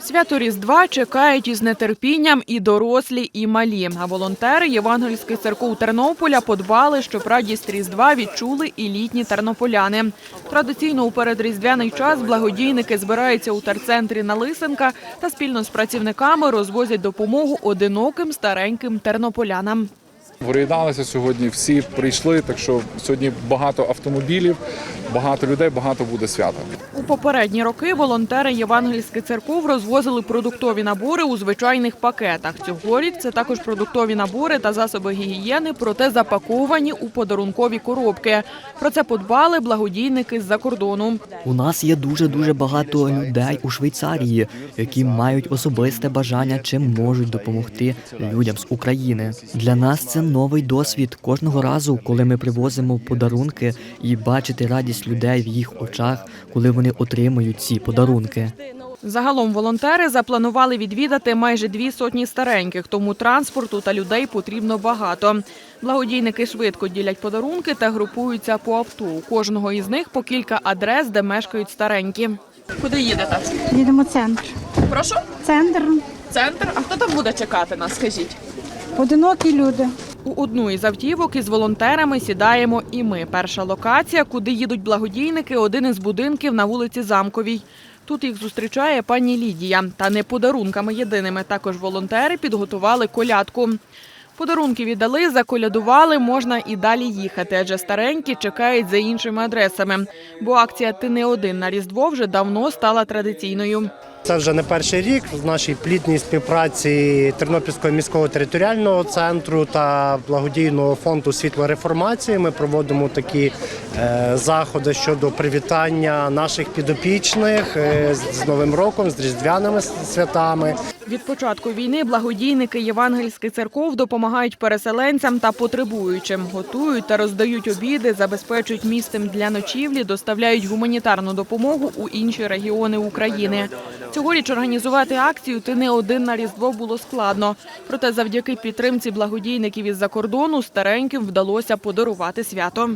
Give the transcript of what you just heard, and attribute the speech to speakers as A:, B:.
A: Свято Різдва чекають із нетерпінням і дорослі, і малі. А волонтери Євангельських церков Тернополя подбали, щоб радість Різдва відчули і літні тернополяни. Традиційно у передріздвяний час благодійники збираються у терцентрі на Лисенка та спільно з працівниками розвозять допомогу одиноким стареньким тернополянам.
B: Приєдналися сьогодні, всі прийшли, так що сьогодні багато автомобілів, багато людей, багато буде свята.
A: У попередні роки волонтери Євангельських церков розвозили продуктові набори у звичайних пакетах. Цьогоріч це також продуктові набори та засоби гігієни, проте запаковані у подарункові коробки. Про це подбали благодійники з-за кордону.
C: У нас є дуже дуже багато людей у Швейцарії, які мають особисте бажання, чим можуть допомогти людям з України. Для нас це новий досвід. Кожного разу, коли ми привозимо подарунки і бачити радість людей в їх очах, коли вони отримують ці подарунки.
A: Загалом волонтери запланували відвідати майже дві сотні стареньких, тому транспорту та людей потрібно багато. Благодійники швидко ділять подарунки та групуються по авто. У кожного із них по кілька адрес, де мешкають старенькі. Куди їдете?
D: Їдемо в центр.
A: Прошу
D: Центр
A: центр. А хто там буде чекати нас? Скажіть.
D: одинокі люди.
A: У одну із автівок із волонтерами сідаємо і ми. Перша локація, куди їдуть благодійники, один із будинків на вулиці Замковій. Тут їх зустрічає пані Лідія. Та не подарунками єдиними. Також волонтери підготували колядку. Подарунки віддали, заколядували, можна і далі їхати, адже старенькі чекають за іншими адресами. Бо акція Ти не один на Різдво вже давно стала традиційною.
E: Це вже не перший рік в нашій плідній співпраці Тернопільського міського територіального центру та благодійного фонду світлореформації. Ми проводимо такі е, заходи щодо привітання наших підопічних е, з Новим роком, з різдвяними святами.
A: Від початку війни благодійники євангельських церков допомагають переселенцям та потребуючим, готують та роздають обіди, забезпечують місцем для ночівлі, доставляють гуманітарну допомогу у інші регіони України. Цьогоріч організувати акцію ти не один на різдво було складно. Проте, завдяки підтримці благодійників із-за кордону стареньким вдалося подарувати свято.